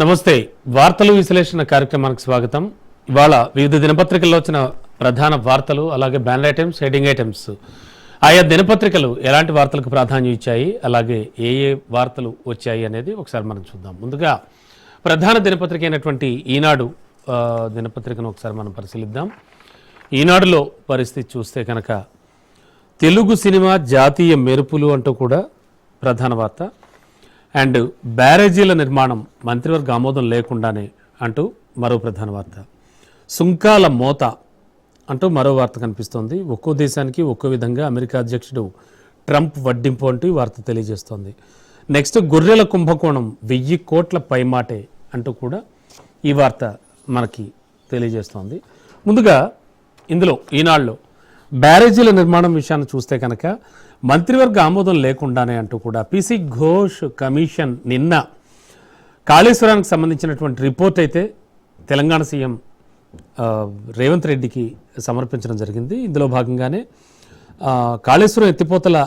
నమస్తే. వార్తలు విశ్లేషణ కార్యక్రమానికి స్వాగతం. ఇవాళ వివిధ దినపత్రికల్లో వచ్చిన ప్రధాన వార్తలు అలాగే బ్యానర్ ఐటమ్స్ హెడింగ్ ఐటమ్స్. ఆయా దినపత్రికలు ఎలాంటి వార్తలకు ప్రాధాన్యం ఇచ్చాయి అలాగే ఏ ఏ వార్తలు వచ్చాయి అనేది ఒకసారి మనం చూద్దాం. ముందుగా ప్రధాన దినపత్రిక అయినటువంటి ఈనాడు దినపత్రికను ఒకసారి మనం పరిశీలిద్దాం. ఈనాడులో పరిస్థితి చూస్తే కనుక తెలుగు సినిమా జాతీయ మెరుపులు అంటూ కూడా ప్రధాన వార్త. అండ్ బ్యారేజీల నిర్మాణం మంత్రివర్గ ఆమోదం లేకుండానే అంటూ మరో ప్రధాన వార్త. సుంకాల మోత అంటూ మరో వార్త కనిపిస్తోంది. ఒక్కో దేశానికి ఒక్కో విధంగా అమెరికా అధ్యక్షుడు ట్రంప్ వడ్డింపు అంటూ ఈ వార్త తెలియజేస్తోంది. నెక్స్ట్ గొర్రెల కుంభకోణం వెయ్యి కోట్ల పైమాటే అంటూ కూడా ఈ వార్త మనకి తెలియజేస్తోంది. ముందుగా ఇందులో ఈనాళ్ళు బ్యారేజీల నిర్మాణం విషయాన్ని చూస్తే కనుక మంత్రివర్గ ఆమోదం లేకుండానే అంటూ కూడా పిసి ఘోష్ కమిషన్ నిన్న కాళేశ్వరానికి సంబంధించినటువంటి రిపోర్ట్ అయితే తెలంగాణ సీఎం రేవంత్ రెడ్డికి సమర్పించడం జరిగింది. ఇందులో భాగంగానే కాళేశ్వరం ఎత్తిపోతల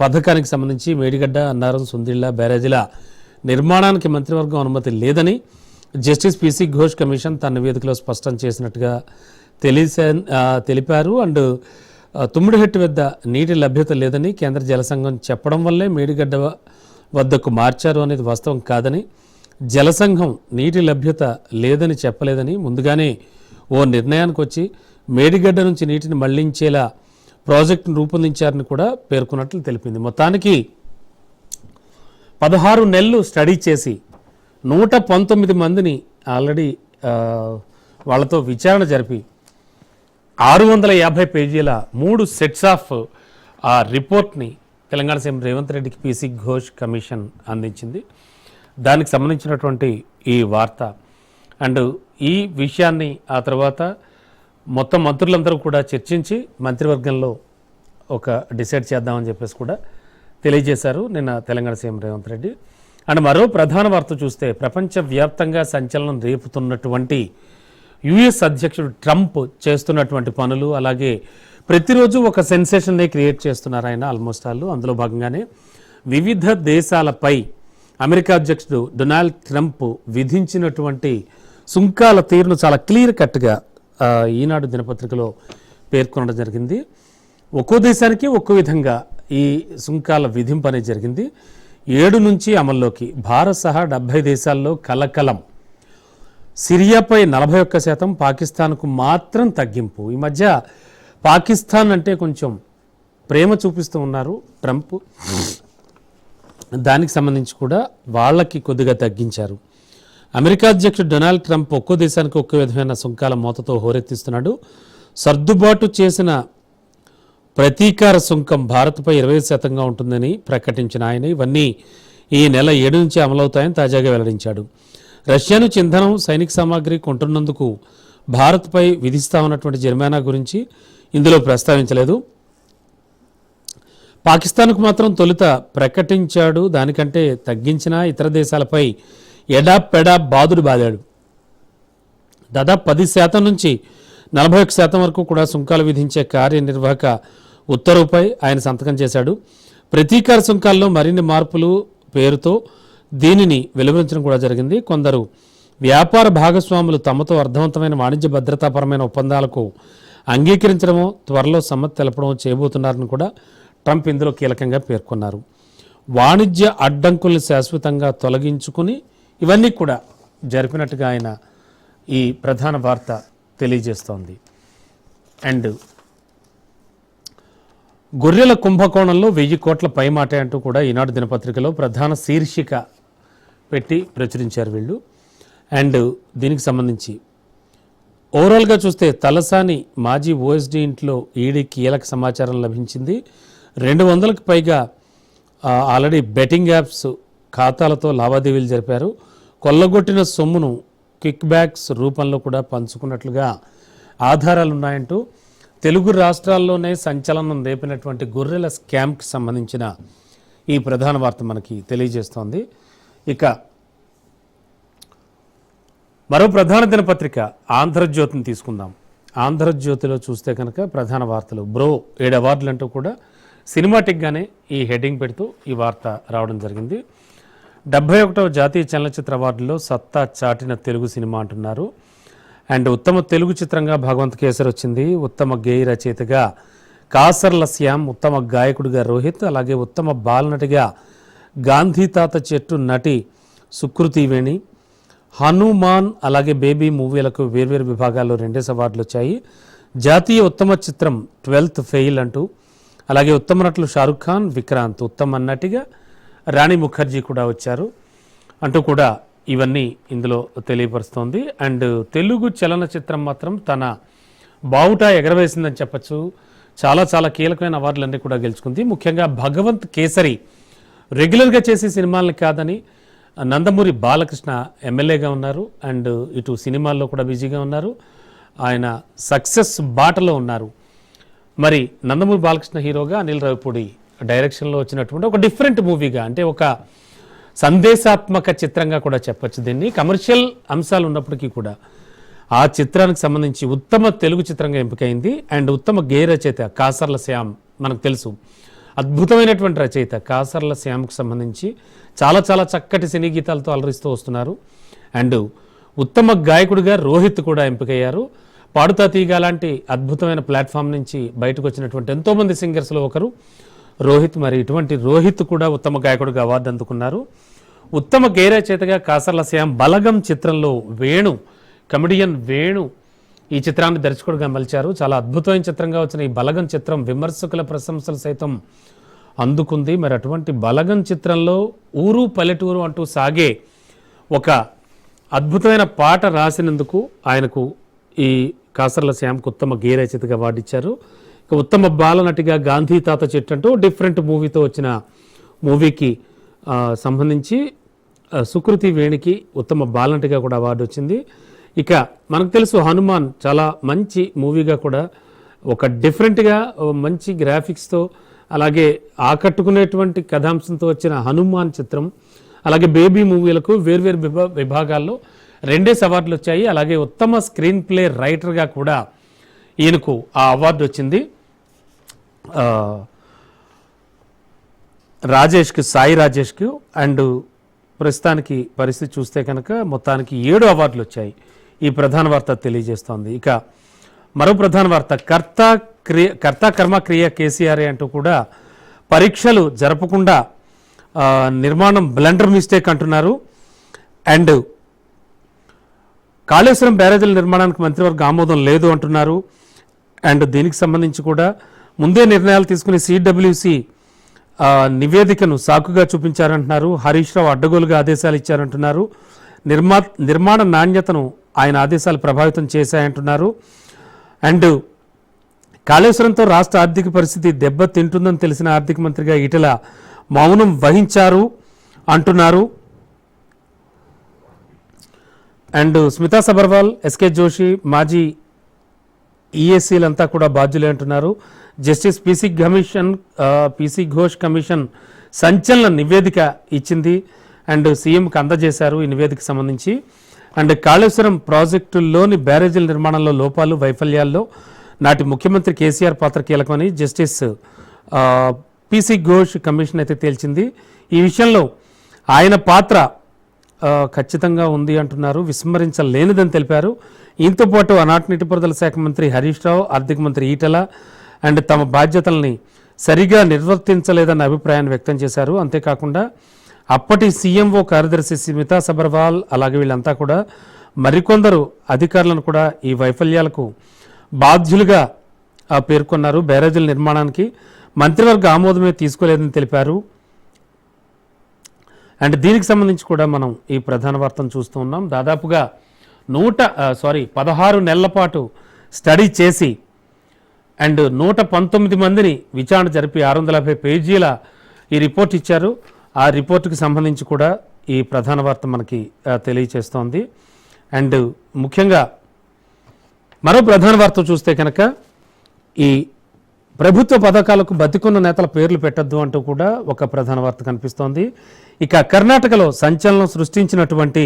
పథకానికి సంబంధించి మేడిగడ్డ అన్నారం సుందిళ్ళ బ్యారేజీల నిర్మాణానికి మంత్రివర్గం అనుమతి లేదని జస్టిస్ పిసి ఘోష్ కమిషన్ తన నివేదికలో స్పష్టం చేసినట్టుగా తెలిసే తెలిపారు. అండ్ తుమ్మిడిహెట్టు వద్ద నీటి లభ్యత లేదని కేంద్ర జలసంఘం చెప్పడం వల్లే మేడిగడ్డ వద్దకు మార్చారు అనేది వాస్తవం కాదని జలసంఘం నీటి లభ్యత లేదని చెప్పలేదని ముందుగానే ఓ నిర్ణయానికి వచ్చి మేడిగడ్డ నుంచి నీటిని మళ్ళించేలా ప్రాజెక్టును రూపొందించారని కూడా పేర్కొన్నట్లు తెలిపింది. మొత్తానికి పదహారు నెలలు స్టడీ చేసి నూట పంతొమ్మిది మందిని ఆల్రెడీ వాళ్ళతో విచారణ జరిపి ఆరు వందల యాభై పేజీల మూడు సెట్స్ ఆఫ్ ఆ రిపోర్ట్ని తెలంగాణ సీఎం రేవంత్ రెడ్డికి పీసీ ఘోష్ కమిషన్ అందించింది. దానికి సంబంధించినటువంటి ఈ వార్త అండ్ ఈ విషయాన్ని ఆ తర్వాత మొత్తం మంత్రులందరూ కూడా చర్చించి మంత్రివర్గంలో ఒక డిసైడ్ చేద్దామని చెప్పేసి కూడా తెలియజేశారు నిన్న తెలంగాణ సీఎం రేవంత్ రెడ్డి. అండ్ మరో ప్రధాన వార్త చూస్తే ప్రపంచవ్యాప్తంగా సంచలనం రేపుతున్నటువంటి యుఎస్ అధ్యక్షుడు ట్రంప్ చేస్తున్నటువంటి పనులు అలాగే ప్రతిరోజు ఒక సెన్సేషన్నే క్రియేట్ చేస్తున్నారు ఆయన ఆల్మోస్ట్ ఆల్. అందులో భాగంగానే వివిధ దేశాలపై అమెరికా అధ్యక్షుడు డొనాల్డ్ ట్రంప్ విధించినటువంటి సుంకాల తీరును చాలా క్లియర్ కట్గా ఈనాడు దినపత్రికలో పేర్కొనడం జరిగింది. ఒక్కో దేశానికి ఒక్కో విధంగా ఈ సుంకాల విధింపు అనేది జరిగింది. ఏడు నుంచి అమల్లోకి భారత్ సహా డెబ్బై దేశాల్లో కలకలం సిరియాపై నలభై ఒక్క శాతం పాకిస్తాన్కు మాత్రం తగ్గింపు. ఈ మధ్య పాకిస్తాన్ అంటే కొంచెం ప్రేమ చూపిస్తూ ఉన్నారు ట్రంప్. దానికి సంబంధించి కూడా వాళ్ళకి కొద్దిగా తగ్గించారు. అమెరికా అధ్యక్షుడు డొనాల్డ్ ట్రంప్ ఒక్కో దేశానికి ఒక్కో విధమైన సుంకాల మూతతో హోరెత్తిస్తున్నాడు. సర్దుబాటు చేసిన ప్రతీకార సుంకం భారత్పై ఇరవై శాతంగా ఉంటుందని ప్రకటించిన ఆయన ఇవన్నీ ఈ నెల ఏడు నుంచి అమలవుతాయని తాజాగా వెల్లడించాడు. రష్యాను నుంచి సైనిక సామాగ్రి కొంటున్నందుకు భారత్పై విధిస్తా ఉన్నటువంటి జరిమానా గురించి ఇందులో ప్రస్తావించలేదు. పాకిస్తాన్కు మాత్రం తొలుత ప్రకటించాడు దానికంటే తగ్గించిన ఇతర దేశాలపై ఎడా పెడా బాదుడు బాదాడు. దాదాపు పది శాతం నుంచి నలభై ఒక శాతం వరకు కూడా సుంకాలు విధించే కార్యనిర్వాహక ఉత్తర్వుపై ఆయన సంతకం చేశాడు. ప్రతీకార సుంకాల్లో మరిన్ని మార్పులు పేరుతో దీనిని వెలువరించడం కూడా జరిగింది. కొందరు వ్యాపార భాగస్వాములు తమతో అర్థవంతమైన వాణిజ్య భద్రతాపరమైన ఒప్పందాలకు అంగీకరించడమో త్వరలో సమ్మతి తెలపడమో చేయబోతున్నారని కూడా ట్రంప్ ఇందులో కీలకంగా పేర్కొన్నారు. వాణిజ్య అడ్డంకుల్ని శాశ్వతంగా తొలగించుకుని ఇవన్నీ కూడా జరిపినట్టుగా ఆయన ఈ ప్రధాన వార్త తెలియజేస్తోంది. అండ్ గొర్రెల కుంభకోణంలో వెయ్యి కోట్ల పైమాటే అంటూ కూడా ఈనాడు దినపత్రికలో ప్రధాన శీర్షిక పెట్టి ప్రచురించారు వీళ్ళు. అండ్ దీనికి సంబంధించి ఓవరాల్గా చూస్తే తలసాని మాజీ ఓఎస్డీ ఇంట్లో ఈడీ కీలక సమాచారం లభించింది. రెండు వందలకు పైగా ఆల్రెడీ బెట్టింగ్ యాప్స్ ఖాతాలతో లావాదేవీలు జరిపారు. కొల్లగొట్టిన సొమ్మును కిక్ బ్యాక్స్ రూపంలో కూడా పంచుకున్నట్లుగా ఆధారాలు ఉన్నాయంటూ తెలుగు రాష్ట్రాల్లోనే సంచలనం రేపినటువంటి గొర్రెల స్కామ్కి సంబంధించిన ఈ ప్రధాన వార్త మనకి తెలియజేస్తోంది. ఇక మరో ప్రధాన దినపత్రిక ఆంధ్రజ్యోతిని తీసుకుందాం. ఆంధ్రజ్యోతిలో చూస్తే కనుక ప్రధాన వార్తలు. బ్రో ఏడు అవార్డులు అంటూ కూడా సినిమాటిక్గానే ఈ హెడ్డింగ్ పెడుతూ ఈ వార్త రావడం జరిగింది. డెబ్బై ఒకటవ జాతీయ చలనచిత్ర అవార్డులో సత్తా చాటిన తెలుగు సినిమా అంటున్నారు. అండ్ ఉత్తమ తెలుగు చిత్రంగా భగవంత్ కేసర్ వచ్చింది. ఉత్తమ గేయ రచయితగా కాసర్ల శ్యామ్ ఉత్తమ గాయకుడిగా రోహిత్ అలాగే ఉత్తమ బాలనటిగా గాంధీ తాత చెట్టు నటి సుకృతి వేణి హనుమాన్ అలాగే బేబీ మూవీలకు వేర్వేరు విభాగాల్లో రెండేసి అవార్డులు వచ్చాయి. జాతీయ ఉత్తమ చిత్రం ట్వెల్త్ ఫెయిల్ అంటూ అలాగే ఉత్తమ నటులు షారుఖ్ ఖాన్ విక్రాంత్ ఉత్తమ నటిగా రాణి ముఖర్జీ కూడా వచ్చారు. అంటూ కూడా ఇవన్నీ ఇందులో తెలియపరుస్తోంది. అండ్ తెలుగు చలనచిత్రం మాత్రం తన బావుట ఎగరవేసిందని చెప్పచ్చు. చాలా చాలా కీలకమైన అవార్డులన్నీ కూడా గెలుచుకుంది. ముఖ్యంగా భగవంత్ కేసరి రెగ్యులర్గా చేసే సినిమాలని కాదని నందమూరి బాలకృష్ణ ఎమ్మెల్యేగా ఉన్నారు. అండ్ ఇటు సినిమాల్లో కూడా బిజీగా ఉన్నారు. ఆయన సక్సెస్ బాటలో ఉన్నారు. మరి నందమూరి బాలకృష్ణ హీరోగా అనిల్ రావిపూడి డైరెక్షన్లో వచ్చినటువంటి ఒక డిఫరెంట్ మూవీగా అంటే ఒక సందేశాత్మక చిత్రంగా కూడా చెప్పొచ్చు. దీన్ని కమర్షియల్ అంశాలు ఉన్నప్పటికీ కూడా ఆ చిత్రానికి సంబంధించి ఉత్తమ తెలుగు చిత్రంగా ఎంపికైంది. అండ్ ఉత్తమ గేయ రచయిత కాసర్ల శ్యామ్ మనకు తెలుసు. అద్భుతమైనటువంటి రచయిత కాసర్ల శ్యామ్కు సంబంధించి చాలా చాలా చక్కటి సినీ గీతాలతో అలరిస్తూ వస్తున్నారు. అండ్ ఉత్తమ గాయకుడిగా రోహిత్ కూడా ఎంపికయ్యారు. పాడుతా తీగ లాంటి అద్భుతమైన ప్లాట్ఫామ్ నుంచి బయటకు వచ్చినటువంటి ఎంతోమంది సింగర్స్లో ఒకరు. రోహిత్ మరి ఇటువంటి రోహిత్ కూడా ఉత్తమ గాయకుడిగా అవార్డు అందుకున్నారు. ఉత్తమ గేయ రచయితగా కాసర్ల శ్యామ్ బలగం చిత్రంలో వేణు కమెడియన్ వేణు ఈ చిత్రాన్ని దర్శకుడిగా మలిచారు. చాలా అద్భుతమైన చిత్రంగా వచ్చిన ఈ బలగం చిత్రం విమర్శకుల ప్రశంసలు సైతం అందుకుంది. మరి అటువంటి బలగం చిత్రంలో ఊరు పల్లెటూరు అంటూ సాగే ఒక అద్భుతమైన పాట రాసినందుకు ఆయనకు ఈ కాసర్ల శ్యామ్కు ఉత్తమ గేయ రచయితగా ఇచ్చారు. ఇక ఉత్తమ బాలనటిగా గాంధీ తాత చెట్టు అంటూ డిఫరెంట్ మూవీతో వచ్చిన మూవీకి సంబంధించి సుకృతి వేణికి ఉత్తమ బాలనటిగా కూడా అవార్డు వచ్చింది. ఇక మనకు తెలుసు హనుమాన్ చాలా మంచి మూవీగా కూడా ఒక డిఫరెంట్గా మంచి గ్రాఫిక్స్తో అలాగే ఆకట్టుకునేటువంటి కథాంశంతో వచ్చిన హనుమాన్ చిత్రం అలాగే బేబీ మూవీలకు వేర్వేరు విభా విభాగాల్లో రెండే అవార్డులు వచ్చాయి. అలాగే ఉత్తమ స్క్రీన్ ప్లే రైటర్గా కూడా ఈయనకు ఆ అవార్డు వచ్చింది. రాజేష్కి సాయి రాజేష్కి అండ్ ప్రస్తుతానికి పరిస్థితి చూస్తే కనుక మొత్తానికి ఏడు అవార్డులు వచ్చాయి. ఈ ప్రధాన వార్త తెలియజేస్తోంది. ఇక మరో ప్రధాన వార్త కర్త క్రియ కర్త కర్మ క్రియ కేసీఆర్ అంటూ కూడా పరీక్షలు జరపకుండా నిర్మాణం బ్లండర్ మిస్టేక్ అంటున్నారు. అండ్ కాళేశ్వరం బ్యారేజీల నిర్మాణానికి మంత్రివర్గ ఆమోదం లేదు అంటున్నారు. అండ్ దీనికి సంబంధించి కూడా ముందే నిర్ణయాలు తీసుకుని సిడబ్ల్యూసి నివేదికను సాకుగా చూపించారంటున్నారు. హరీష్ రావు అడ్డగోలుగా ఆదేశాలు ఇచ్చారంటున్నారు. నిర్మా నిర్మాణ నాణ్యతను ఆయన ఆదేశాలు ప్రభావితం చేశాయంటున్నారు. అండ్ కాళేశ్వరంతో రాష్ట్ర ఆర్థిక పరిస్థితి దెబ్బతింటుందని తెలిసిన ఆర్థిక మంత్రిగా ఇటల మౌనం వహించారు అంటున్నారు. అండ్ స్మితా సబర్వాల్ ఎస్కే జోషి మాజీ ఈఎస్సీలంతా కూడా బాధ్యులే అంటున్నారు. Justice PC commission PC Ghosh commission సంచలన నివేదిక ఇచ్చింది. అండ్ సీఎంకి అందజేశారు ఈ నివేదిక సంబంధించి. అండ్ కాళేశ్వరం ప్రాజెక్టుల్లోని బ్యారేజీల నిర్మాణంలో లోపాలు వైఫల్యాల్లో నాటి ముఖ్యమంత్రి కేసీఆర్ పాత్ర కీలకమని జస్టిస్ పిసి ఘోష్ కమిషన్ అయితే తేల్చింది. ఈ విషయంలో ఆయన పాత్ర ఖచ్చితంగా ఉంది అంటున్నారు విస్మరించలేనిదని తెలిపారు. ఈయనతో పాటు ఆనాటి నీటిపారుదల శాఖ మంత్రి హరీష్ రావు ఆర్థిక మంత్రి ఈటల అండ్ తమ బాధ్యతల్ని సరిగా నిర్వర్తించలేదన్న అభిప్రాయాన్ని వ్యక్తం చేశారు. అంతేకాకుండా అప్పటి సీఎంఓ కార్యదర్శి స్మితా సబర్వాల్ అలాగే వీళ్ళంతా కూడా మరికొందరు అధికారులను కూడా ఈ వైఫల్యాలకు బాధ్యులుగా పేర్కొన్నారు. బ్యారేజీల నిర్మాణానికి మంత్రివర్గ ఆమోదమే తీసుకోలేదని తెలిపారు. అండ్ దీనికి సంబంధించి కూడా మనం ఈ ప్రధాన వార్తను చూస్తూ ఉన్నాం. దాదాపుగా నూట సారీ పదహారు నెలల పాటు స్టడీ చేసి అండ్ నూట పంతొమ్మిది మందిని విచారణ జరిపి ఆరు వందల యాభై పేజీల ఈ రిపోర్ట్ ఇచ్చారు. ఆ రిపోర్టుకు సంబంధించి కూడా ఈ ప్రధాన వార్త మనకి తెలియచేస్తోంది. అండ్ ముఖ్యంగా మరో ప్రధాన వార్త చూస్తే కనుక ఈ ప్రభుత్వ పథకాలకు బతికున్న నేతల పేర్లు పెట్టద్దు అంటూ కూడా ఒక ప్రధాన వార్త కనిపిస్తోంది. ఇక కర్ణాటకలో సంచలనం సృష్టించినటువంటి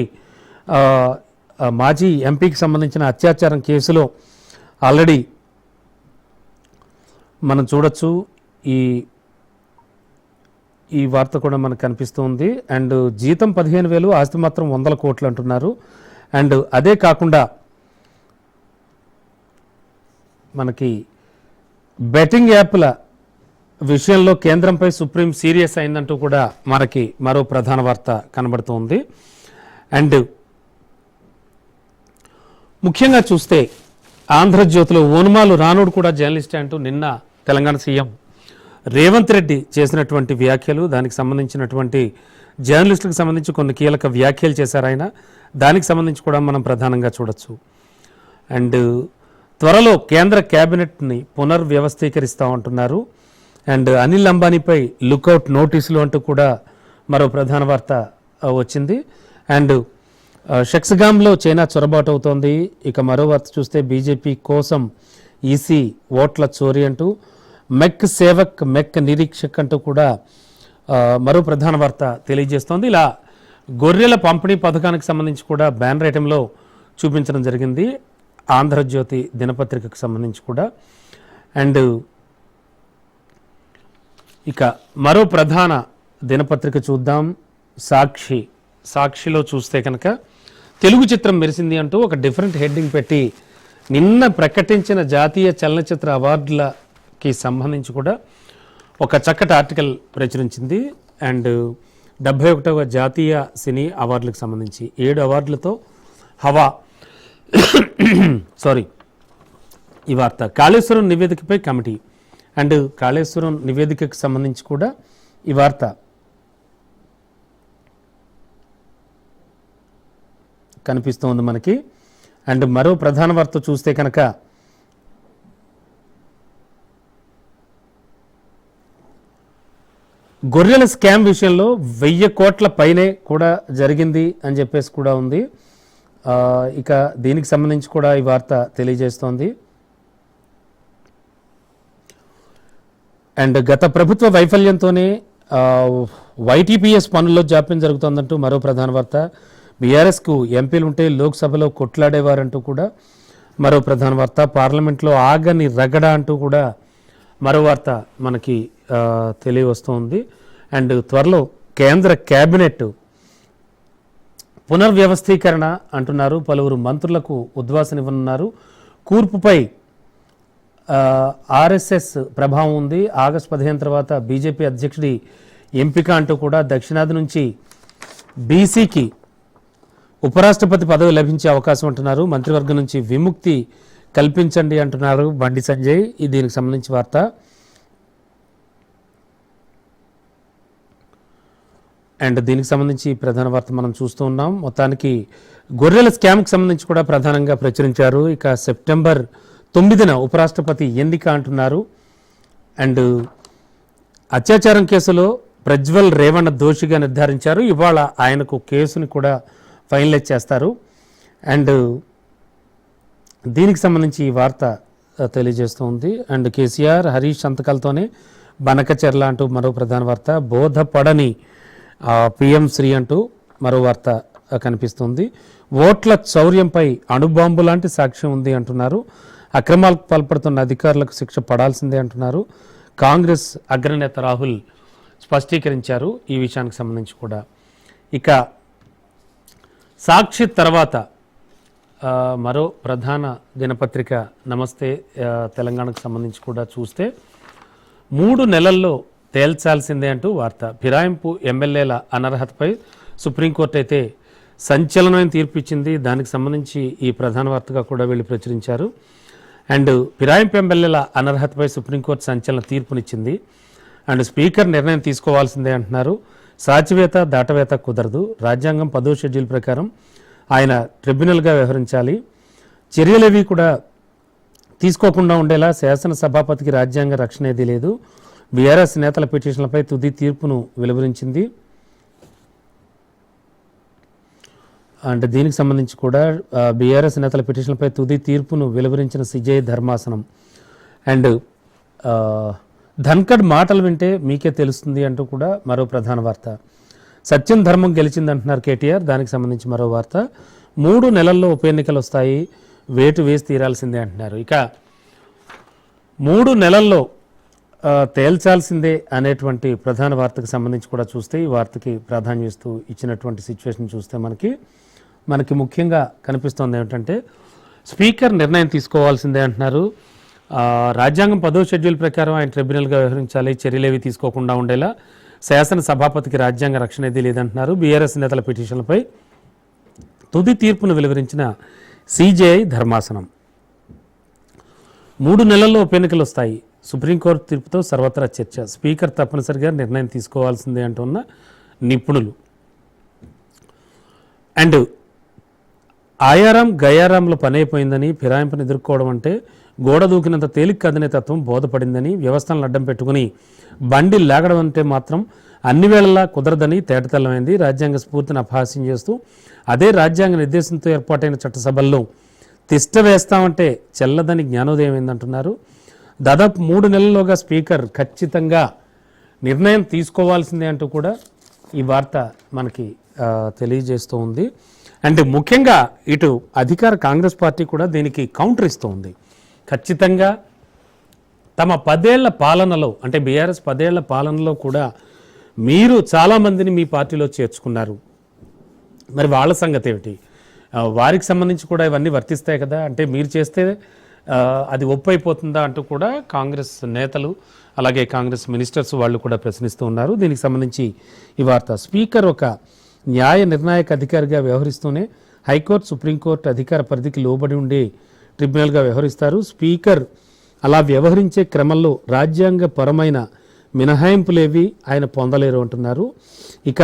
మాజీ ఎంపీకి సంబంధించిన అత్యాచారం కేసులో ఆల్రెడీ మనం చూడొచ్చు. ఈ ఈ వార్త కూడా మనకు కనిపిస్తుంది. అండ్ జీతం పదిహేను వేలు ఆస్తి మాత్రం వందల కోట్లు అంటున్నారు. అండ్ అదే కాకుండా మనకి బెట్టింగ్ యాప్ల విషయంలో కేంద్రంపై సుప్రీం సీరియస్ అయిందంటూ కూడా మనకి మరో ప్రధాన వార్త కనబడుతోంది. అండ్ ముఖ్యంగా చూస్తే ఆంధ్రజ్యోతిలో ఓనుమాలు రానుడు కూడా జర్నలిస్ట్ అంటూ నిన్న తెలంగాణ సీఎం రేవంత్ రెడ్డి చేసినటువంటి వ్యాఖ్యలు దానికి సంబంధించినటువంటి జర్నలిస్టులకు సంబంధించి కొన్ని కీలక వ్యాఖ్యలు చేశారు ఆయన. దానికి సంబంధించి కూడా మనం ప్రధానంగా చూడొచ్చు. అండ్ త్వరలో కేంద్ర క్యాబినెట్ని పునర్వ్యవస్థీకరిస్తూ ఉంటున్నారు. అండ్ అనిల్ అంబానీపై లుకౌట్ నోటీసులు అంటూ కూడా మరో ప్రధాన వార్త వచ్చింది. అండ్ షక్స్గామ్లో చైనా చొరబాటు అవుతోంది. ఇక మరో వార్త చూస్తే బీజేపీ కోసం ఈసీ ఓట్ల చోరీ అంటూ మెక్ సేవక్ మెక్ నిరీక్షక్ అంటూ కూడా మరో ప్రధాన వార్త తెలియజేస్తోంది. ఇలా గొర్రెల పంపిణీ పథకానికి సంబంధించి కూడా బ్యానర్ ఐటెంలో చూపించడం జరిగింది. ఆంధ్రజ్యోతి దినపత్రికకు సంబంధించి కూడా. అండ్ ఇక మరో ప్రధాన దినపత్రిక చూద్దాం. సాక్షి సాక్షిలో చూస్తే కనుక తెలుగు చిత్రం మెరిసింది అంటూ ఒక డిఫరెంట్ హెడ్డింగ్ పెట్టి నిన్న ప్రకటించిన జాతీయ చలనచిత్ర కి సంబంధించి కూడా ఒక చక్కటి ఆర్టికల్ ప్రచురించింది. అండ్ డెబ్బై ఒకటవ జాతీయ సినీ అవార్డులకు సంబంధించి ఏడు అవార్డులతో హవా సారీ ఈ వార్త. కాళేశ్వరం నివేదికపై కమిటీ అండ్ కాళేశ్వరం నివేదికకు సంబంధించి కూడా ఈ వార్త. కనిపిస్తోంది మనకి. అండ్ మరో ప్రధాన వార్త చూస్తే కనుక గొర్రెల స్కామ్ విషయంలో వెయ్యి కోట్ల పైనే కూడా జరిగింది అని చెప్పేసి కూడా ఉంది. ఇక దీనికి సంబంధించి కూడా ఈ వార్త తెలియజేస్తోంది. అండ్ గత ప్రభుత్వ వైఫల్యంతోనే వైటీపీఎస్ పనుల్లో జాప్యం జరుగుతోందంటూ మరో ప్రధాన వార్త. బీఆర్ఎస్కు ఎంపీలు ఉంటే లోక్సభలో కొట్లాడేవారంటూ కూడా మరో ప్రధాన వార్త. పార్లమెంట్లో ఆగని రగడ అంటూ కూడా మరో వార్త మనకి తెలియవస్తోంది. అండ్ త్వరలో కేంద్ర కేబినెట్ పునర్వ్యవస్థీకరణ అంటున్నారు. పలువురు మంత్రులకు ఉద్వాసనివ్వనున్నారు. కూర్పుపై ఆర్ఎస్ఎస్ ప్రభావం ఉంది. ఆగస్టు పదిహేను తర్వాత బీజేపీ అధ్యక్షుడి ఎంపిక అంటూ కూడా దక్షిణాది నుంచి బీసీకి ఉపరాష్ట్రపతి పదవి లభించే అవకాశం అంటున్నారు. మంత్రివర్గం నుంచి విముక్తి కల్పించండి అంటున్నారు బండి సంజయ్. దీనికి సంబంధించి వార్త. అండ్ దీనికి సంబంధించి ప్రధాన వార్త మనం చూస్తూ ఉన్నాం. మొత్తానికి గొర్రెల స్కామ్కి సంబంధించి కూడా ప్రధానంగా ప్రచురించారు. ఇక సెప్టెంబర్ తొమ్మిదిన ఉపరాష్ట్రపతి ఎన్నిక అంటున్నారు. అండ్ అత్యాచారం కేసులో ప్రజ్వల్ రేవణ దోషిగా నిర్ధారించారు. ఇవాళ ఆయనకు కేసుని కూడా ఫైనలైజ్ చేస్తారు. అండ్ దీనికి సంబంధించి ఈ వార్త తెలియజేస్తుంది అండ్ కేసీఆర్ హరీష్ సంతకాలతోనే బనకచెర్ల అంటూ మరో ప్రధాన వార్త బోధపడని పిఎం శ్రీ అంటూ మరో వార్త కనిపిస్తుంది. ఓట్ల చౌర్యంపై అణుబాంబు లాంటి సాక్ష్యం ఉంది అంటున్నారు. అక్రమాలకు పాల్పడుతున్న అధికారులకు శిక్ష పడాల్సిందే అంటున్నారు. కాంగ్రెస్ అగ్రనేత రాహుల్ స్పష్టీకరించారు. ఈ విషయానికి సంబంధించి కూడా ఇక సాక్షి తర్వాత మరో ప్రధాన దినపత్రిక నమస్తే తెలంగాణకు సంబంధించి కూడా చూస్తే మూడు నెలల్లో తేల్చాల్సిందే అంటూ వార్త. ఫిరాయింపు ఎమ్మెల్యేల అనర్హతపై సుప్రీంకోర్టు అయితే సంచలనమైన తీర్పు ఇచ్చింది దానికి సంబంధించి ఈ ప్రధాన వార్తగా కూడా వీళ్ళు ప్రచురించారు. అండ్ ఫిరాయింపు ఎమ్మెల్యేల అనర్హతపై సుప్రీంకోర్టు సంచలన తీర్పునిచ్చింది. అండ్ స్పీకర్ నిర్ణయం తీసుకోవాల్సిందే అంటున్నారు. సాచివేత దాటవేత కుదరదు. రాజ్యాంగం పదో షెడ్యూల్ ప్రకారం ఆయన ట్రిబ్యునల్గా వ్యవహరించాలి. చర్యలేవి కూడా తీసుకోకుండా ఉండేలా శాసనసభాపతికి రాజ్యాంగ రక్షణ ఏదీ లేదు. బీఆర్ఎస్ నేతల పిటిషన్లపై తుది తీర్పును వెలువరించింది. అంటే దీనికి సంబంధించి కూడా బీఆర్ఎస్ నేతల పిటిషన్లపై తుది తీర్పును వెలువరించిన సిజే ధర్మాసనం. అండ్ ధన్కడ్ మాటలు వింటే మీకే తెలుస్తుంది అంటూ కూడా మరో ప్రధాన వార్త. సత్యం ధర్మం గెలిచింది అంటున్నారు కేటీఆర్. దానికి సంబంధించి మరో వార్త. మూడు నెలల్లో ఉప ఎన్నికలు వస్తాయి. వేటు వేసి తీరాల్సిందే అంటున్నారు. ఇక మూడు నెలల్లో తేల్చాల్సిందే అనేటువంటి ప్రధాన వార్తకు సంబంధించి కూడా చూస్తే ఈ వార్తకి ప్రాధాన్యం ఇస్తూ ఇచ్చినటువంటి సిచ్యువేషన్ చూస్తే మనకి మనకి ముఖ్యంగా కనిపిస్తోంది ఏమిటంటే స్పీకర్ నిర్ణయం తీసుకోవాల్సిందే అంటున్నారు. రాజ్యాంగం పదో షెడ్యూల్ ప్రకారం ఆయన ట్రిబ్యునల్గా వ్యవహరించాలి చర్యలేవి తీసుకోకుండా ఉండేలా శాసన సభాపతికి రాజ్యాంగ రక్షణ ఏదీ లేదంటున్నారు బీఆర్ఎస్ నేతల పిటిషన్లపై. తుది తీర్పును వెలువరించిన సీజేఐ ధర్మాసనం. మూడు నెలల్లో ఉప ఎన్నికలు వస్తాయి. సుప్రీంకోర్టు తీర్పుతో సర్వత్రా చర్చ. స్పీకర్ తప్పనిసరిగా నిర్ణయం తీసుకోవాల్సిందే అంటున్న నిపుణులు. అండ్ ఆయారాం గయారాంలో పని అయిపోయిందని ఫిరాయింపును ఎదుర్కోవడం అంటే గోడ దూకినంత తేలిక కదనే తత్వం బోధపడిందని వ్యవస్థలను అడ్డం పెట్టుకుని బండి లాగడం అంటే మాత్రం అన్ని వేళలా కుదరదని తేటతెల్లమైంది. రాజ్యాంగ స్ఫూర్తిని అపహాస్యం చేస్తూ అదే రాజ్యాంగ నిర్దేశంతో ఏర్పాటైన చట్టసభల్లో తిష్ట వేస్తామంటే చెల్లదని జ్ఞానోదయం ఏందంటున్నారు దాదాపు మూడు నెలల్లోగా స్పీకర్ ఖచ్చితంగా నిర్ణయం తీసుకోవాల్సిందే అంటూ కూడా ఈ వార్త మనకి తెలియజేస్తూ ఉంది. అండ్ ముఖ్యంగా ఇటు అధికార కాంగ్రెస్ పార్టీ కూడా దీనికి కౌంటర్ ఇస్తూ ఉంది. ఖచ్చితంగా తమ పదేళ్ళ పాలనలో అంటే బీఆర్ఎస్ పదేళ్ళ పాలనలో కూడా మీరు చాలామందిని మీ పార్టీలో చేర్చుకున్నారు. మరి వాళ్ళ సంగతి ఏమిటి? వారికి సంబంధించి కూడా ఇవన్నీ వర్తిస్తాయి కదా? అంటే మీరు చేస్తే అది ఒప్పు అయిపోతుందా అంటూ కూడా కాంగ్రెస్ నేతలు అలాగే కాంగ్రెస్ మినిస్టర్స్ వాళ్ళు కూడా ప్రశ్నిస్తూ ఉన్నారు. దీనికి సంబంధించి ఈ వార్త. స్పీకర్ ఒక న్యాయ నిర్ణాయక అధికారిగా వ్యవహరిస్తూనే హైకోర్టు సుప్రీంకోర్టు అధికార పరిధికి లోబడి ఉండే ట్రిబ్యునల్గా వ్యవహరిస్తారు. స్పీకర్ అలా వ్యవహరించే క్రమంలో రాజ్యాంగపరమైన మినహాయింపులేవి ఆయన పొందలేరు అంటున్నారు. ఇక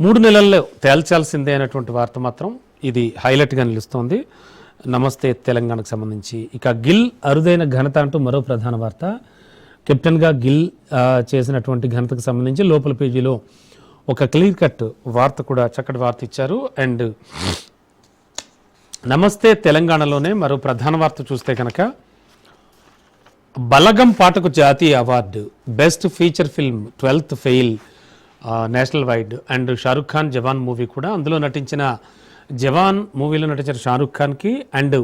మూడు నెలల్లో తేల్చాల్సిందే అనేటువంటి వార్త మాత్రం ఇది హైలైట్గా నిలుస్తోంది. నమస్తే తెలంగాణకు సంబంధించి. ఇక గిల్ అరుదైన ఘనత అంటూ మరో ప్రధాన వార్త. కెప్టెన్గా గిల్ చేసినటువంటి ఘనతకు సంబంధించి లోపల పేజీలో ఒక క్లియర్ కట్ వార్త కూడా చక్కటి వార్త ఇచ్చారు. అండ్ నమస్తే తెలంగాణలోనే మరో ప్రధాన వార్త చూస్తే కనుక బలగం పాటకు జాతీయ award best feature film twelfth fail national wide and Shahrukh Khan Jawan movie కూడా అందులో నటించిన జవాన్ మూవీలో నటించిన షారుఖ్ ఖాన్కి అండ్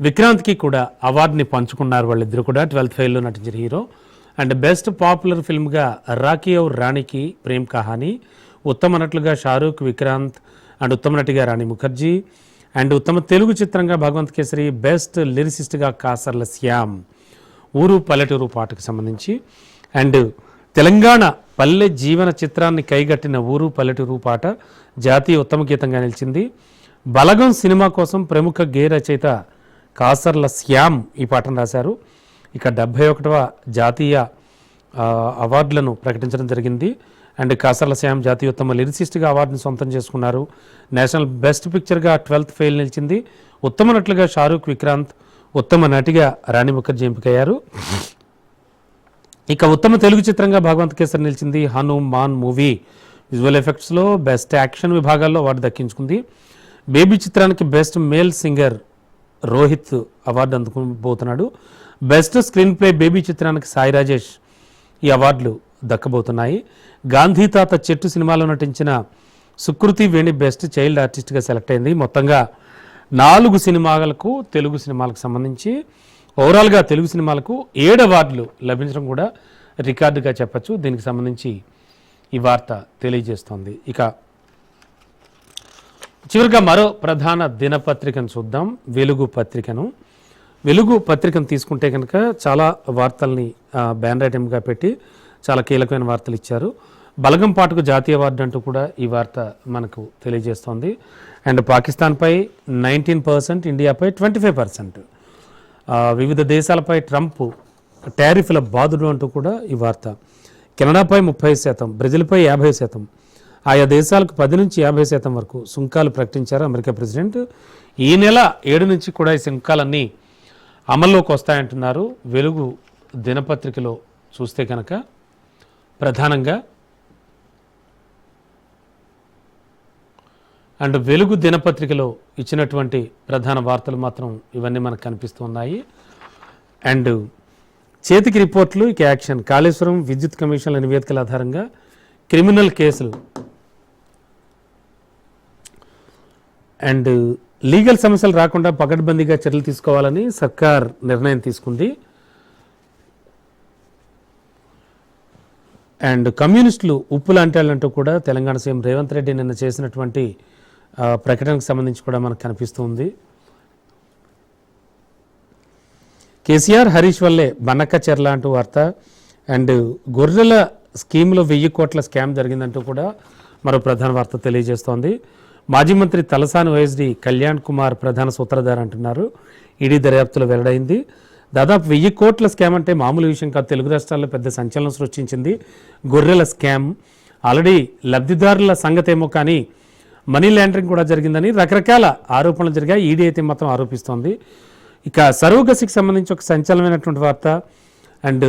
విక్రాంత్కి కూడా అవార్డుని పంచుకున్నారు వాళ్ళిద్దరు కూడా ట్వెల్త్ ఫెయిల్లో నటించిన హీరో. అండ్ బెస్ట్ పాపులర్ ఫిల్మ్గా రాకీ ఔర్ రాణికి ప్రేమ్ కహానీ ఉత్తమ నటులుగా షారుఖ్ విక్రాంత్ అండ్ ఉత్తమ నటిగా రాణి ముఖర్జీ అండ్ ఉత్తమ తెలుగు చిత్రంగా భగవంత్ కేసరి బెస్ట్ లిరిసిస్ట్గా కాసర్ల శ్యామ్. ఊరు పల్లెటూరు పాటకు సంబంధించి. అండ్ తెలంగాణ పల్లె జీవన చిత్రాన్ని కైగట్టిన ఊరు పల్లెటూరు పాట జాతీయ ఉత్తమ గీతంగా నిలిచింది. బలగం సినిమా కోసం ప్రముఖ గే రచయిత కాసర్ల శ్యామ్ ఈ పాటను రాశారు. ఇక డెబ్భై ఒకటవ జాతీయ అవార్డులను ప్రకటించడం జరిగింది. అండ్ కాసర్ల శ్యామ్ జాతీయ ఉత్తమ లిరిసిస్ట్గా అవార్డును సొంతం చేసుకున్నారు. నేషనల్ బెస్ట్ పిక్చర్గా ట్వెల్త్ ఫెయిల్ నిలిచింది. ఉత్తమ నటులుగా షారూక్ విక్రాంత్ ఉత్తమ నటిగా రాణి ముఖర్జీ ఎంపికయ్యారు. ఇక ఉత్తమ తెలుగు చిత్రంగా భగవంత్ కేసరి నిలిచింది హనుమాన్ మూవీ. విజువల్ ఎఫెక్ట్స్లో బెస్ట్ యాక్షన్ విభాగాల్లో అవార్డు దక్కించుకుంది. బేబీ చిత్రానికి best male singer Rohith award అందుకోబోతున్నాడు. Best screenplay baby చిత్రానికి సాయి రాజేష్ ఈ అవార్డులు దక్కబోతున్నాయి. గాంధీ తాత చెట్టు సినిమాలో నటించిన సుకృతి వేణి బెస్ట్ చైల్డ్ ఆర్టిస్ట్గా సెలెక్ట్ అయింది. మొత్తంగా నాలుగు సినిమాలకు తెలుగు సినిమాలకు సంబంధించి ఓవరాల్గా తెలుగు సినిమాలకు ఏడు అవార్డులు లభించడం కూడా రికార్డుగా చెప్పచ్చు. దీనికి సంబంధించి ఈ వార్త తెలియజేస్తోంది. ఇక చివరిగా మరో ప్రధాన దినపత్రికను చూద్దాం. వెలుగు పత్రికను. వెలుగు పత్రికను తీసుకుంటే కనుక చాలా వార్తల్ని ఆ, బ్యానర్ ఐటెంగా పెట్టి చాలా కీలకమైన వార్తలు ఇచ్చారు. బలగంపాటుకు జాతీయ అవార్డు అంటూ కూడా ఈ వార్త మనకు తెలియజేస్తోంది. అండ్ పాకిస్తాన్పై నైన్టీన్ పర్సెంట్ ఇండియాపై ట్వంటీ ఫైవ్ పర్సెంట్. వివిధ దేశాలపై ట్రంప్ టారిఫ్ల బాధుడు అంటూ కూడా ఈ వార్త కెనడాపై ముప్పై శాతం బ్రెజిల్పై యాభై శాతం ఆయా దేశాలకు పది నుంచి యాభై శాతం వరకు సుంకాలు ప్రకటించారు అమెరికా ప్రెసిడెంట్. ఈ నెల ఏడు నుంచి కూడా ఈ సుంకాలన్నీ అమల్లోకి వస్తాయంటున్నారు. వెలుగు దినపత్రికలో చూస్తే కనుక ప్రధానంగా అండ్ వెలుగు దినపత్రికలో ఇచ్చినటువంటి ప్రధాన వార్తలు మాత్రం ఇవన్నీ మనకు కనిపిస్తున్నాయి అండ్ చేతికి రిపోర్ట్లు ఇక యాక్షన్. కాళేశ్వరం విద్యుత్ కమిషన్ల నివేదికల ఆధారంగా క్రిమినల్ కేసులు. అండ్ లీగల్ సమస్యలు రాకుండా పకడ్బందీగా చర్యలు తీసుకోవాలని సర్కార్ నిర్ణయం తీసుకుంది. అండ్ కమ్యూనిస్టులు ఉప్పు లాంటి వాళ్ళంటూ కూడా తెలంగాణ సీఎం రేవంత్ రెడ్డి నిన్న చేసినటువంటి ప్రకటనకు సంబంధించి కూడా మనకు కనిపిస్తుంది కేసీఆర్ హరీష్ వల్లే బనక్క చెర్ల అంటూ వార్త. అండ్ గొర్రెల స్కీమ్లో వెయ్యి కోట్ల స్కామ్ జరిగిందంటూ కూడా మరో ప్రధాన వార్త తెలియజేస్తోంది. మాజీ మంత్రి తలసాని వైఎస్డి కళ్యాణ్ కుమార్ ప్రధాన సూత్రధారి అంటున్నారు. ఈడీ దర్యాప్తులో వెల్లడైంది. దాదాపు వెయ్యి కోట్ల స్కామ్ అంటే మామూలు విషయం కాదు. తెలుగు రాష్ట్రాల్లో పెద్ద సంచలనం సృష్టించింది గొర్రెల స్కామ్. ఆల్రెడీ లబ్ధిదారుల సంగతేమో కానీ మనీ లాండరింగ్ కూడా జరిగిందని రకరకాల ఆరోపణలు జరిగాయి. ఈడీ అయితే మాత్రం ఆరోపిస్తోంది. ఇక సరోగసికి సంబంధించి ఒక సంచలనమైనటువంటి వార్త అండ్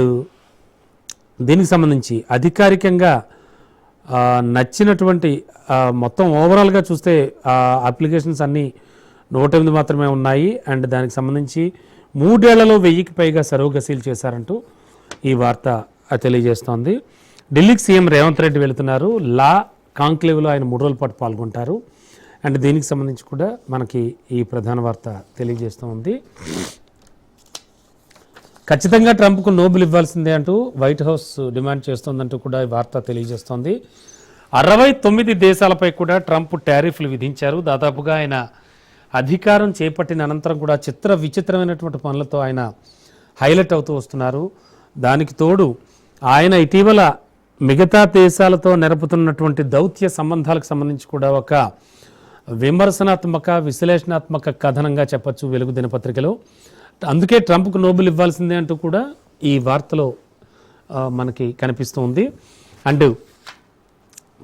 దీనికి సంబంధించి అధికారికంగా నచ్చినటువంటి మొత్తం ఓవరాల్గా చూస్తే అప్లికేషన్స్ అన్నీ నూట ఎనిమిది మాత్రమే ఉన్నాయి. అండ్ దానికి సంబంధించి మూడేళ్ళలో వెయ్యికి పైగా సరోగసీలు చేశారంటూ ఈ వార్త తెలియజేస్తోంది. ఢిల్లీకి సీఎం రేవంత్ రెడ్డి వెళుతున్నారు. లా కాంక్లేవ్లో ఆయన మూడు రోజుల పాటు పాల్గొంటారు. అండ్ దీనికి సంబంధించి కూడా మనకి ఈ ప్రధాన వార్త తెలియజేస్తూ ఉంది. ఖచ్చితంగా ట్రంప్కు నోబెల్ ఇవ్వాల్సిందే అంటూ వైట్ హౌస్ డిమాండ్ చేస్తోందంటూ కూడా ఈ వార్త తెలియజేస్తోంది. అరవై తొమ్మిది దేశాలపై కూడా ట్రంప్ టారిఫ్లు విధించారు. దాదాపుగా ఆయన అధికారం చేపట్టిన అనంతరం కూడా చిత్ర విచిత్రమైనటువంటి పనులతో ఆయన హైలైట్ అవుతూ వస్తున్నారు. దానికి తోడు ఆయన ఇటీవల మిగతా దేశాలతో నెరపుతున్నటువంటి దౌత్య సంబంధాలకు సంబంధించి కూడా ఒక విమర్శనాత్మక విశ్లేషణాత్మక కథనంగా చెప్పచ్చు వెలుగు దినపత్రికలో. అందుకే ట్రంప్కు నోబెల్ ఇవ్వాల్సిందే అంటూ కూడా ఈ వార్తలో మనకి కనిపిస్తుంది అండ్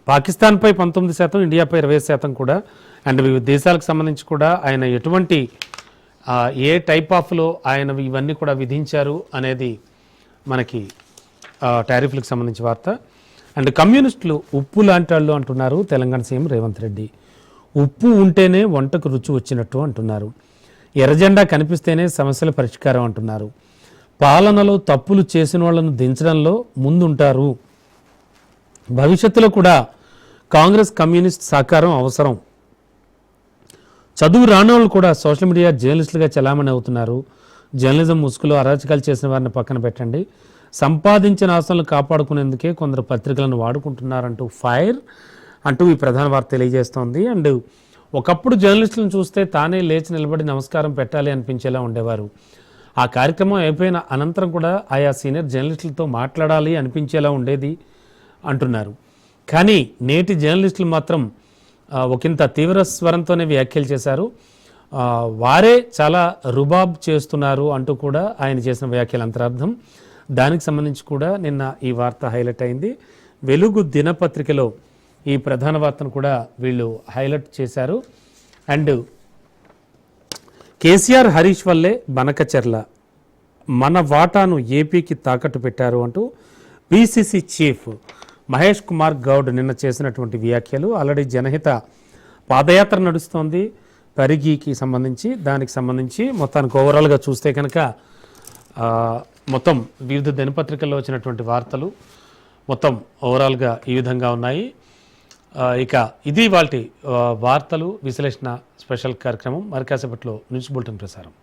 పాకిస్తాన్పై పంతొమ్మిది శాతం ఇండియాపై ఇరవై శాతం కూడా అండ్ వివిధ దేశాలకు సంబంధించి కూడా ఆయన ఎటువంటి ఏ టైప్ ఆఫ్లో ఆయన ఇవన్నీ కూడా విధించారు అనేది మనకి టారిఫ్లకు సంబంధించి వార్త. అండ్ కమ్యూనిస్టులు ఉప్పు లాంటి వాళ్ళు అంటున్నారు తెలంగాణ సీఎం రేవంత్ రెడ్డి. ఉప్పు ఉంటేనే వంటకు రుచి వచ్చినట్టు అంటున్నారు. ఎర్రజెండా కనిపిస్తేనే సమస్యల పరిష్కారం అంటున్నారు. పాలనలో తప్పులు చేసిన వాళ్ళను దించడంలో ముందుంటారు. భవిష్యత్తులో కూడా కాంగ్రెస్ కమ్యూనిస్ట్ సహకారం అవసరం. చదువు రాని వాళ్ళు కూడా సోషల్ మీడియా జర్నలిస్టులుగా చలామణి అవుతున్నారు. జర్నలిజం ముసుగులో అరాచకాలు చేసిన వారిని పక్కన పెట్టండి. సంపాదించిన ఆశలను కాపాడుకునేందుకే కొందరు పత్రికలను వాడుకుంటున్నారంటూ ఫైర్ అంటూ ఈ ప్రధాన వార్త తెలియజేస్తోంది. అండ్ ఒకప్పుడు జర్నలిస్టులను చూస్తే తానే లేచి నిలబడి నమస్కారం పెట్టాలి అనిపించేలా ఉండేవారు. ఆ కార్యక్రమం అయిపోయిన అనంతరం కూడా ఆయా సీనియర్ జర్నలిస్టులతో మాట్లాడాలి అనిపించేలా ఉండేది అంటున్నారు. కానీ నేటి జర్నలిస్టులు మాత్రం ఒకంత తీవ్ర స్వరంతోనే వ్యాఖ్యలు చేశారు. వారే చాలా రుబాబ్ చేస్తున్నారు అంటూ కూడా ఆయన చేసిన వ్యాఖ్యల అంతరార్థం. దానికి సంబంధించి కూడా నిన్న ఈ వార్త హైలైట్ అయింది. వెలుగు దినపత్రికలో ఈ ప్రధాన వార్తను కూడా వీళ్ళు హైలైట్ చేశారు. అండ్ కేసీఆర్ హరీష్ వల్లే బనకచెర్ల. మన వాటాను ఏపీకి తాకట్టు పెట్టారు అంటూ బీసీసీ చీఫ్ మహేష్ కుమార్ గౌడ్ నిన్న చేసినటువంటి వ్యాఖ్యలు. ఆల్రెడీ జనహిత పాదయాత్ర నడుస్తోంది. పరిగికి సంబంధించి దానికి సంబంధించి మొత్తానికి ఓవరాల్గా చూస్తే కనుక మొత్తం వివిధ దినపత్రికల్లో వచ్చినటువంటి వార్తలు మొత్తం ఓవరాల్గా ఈ విధంగా ఉన్నాయి. ఇక ఇది వాళ్ళ వార్తలు విశ్లేషణ స్పెషల్ కార్యక్రమం మరికాసేపట్లో న్యూస్ బులెటిన్ ప్రసారం.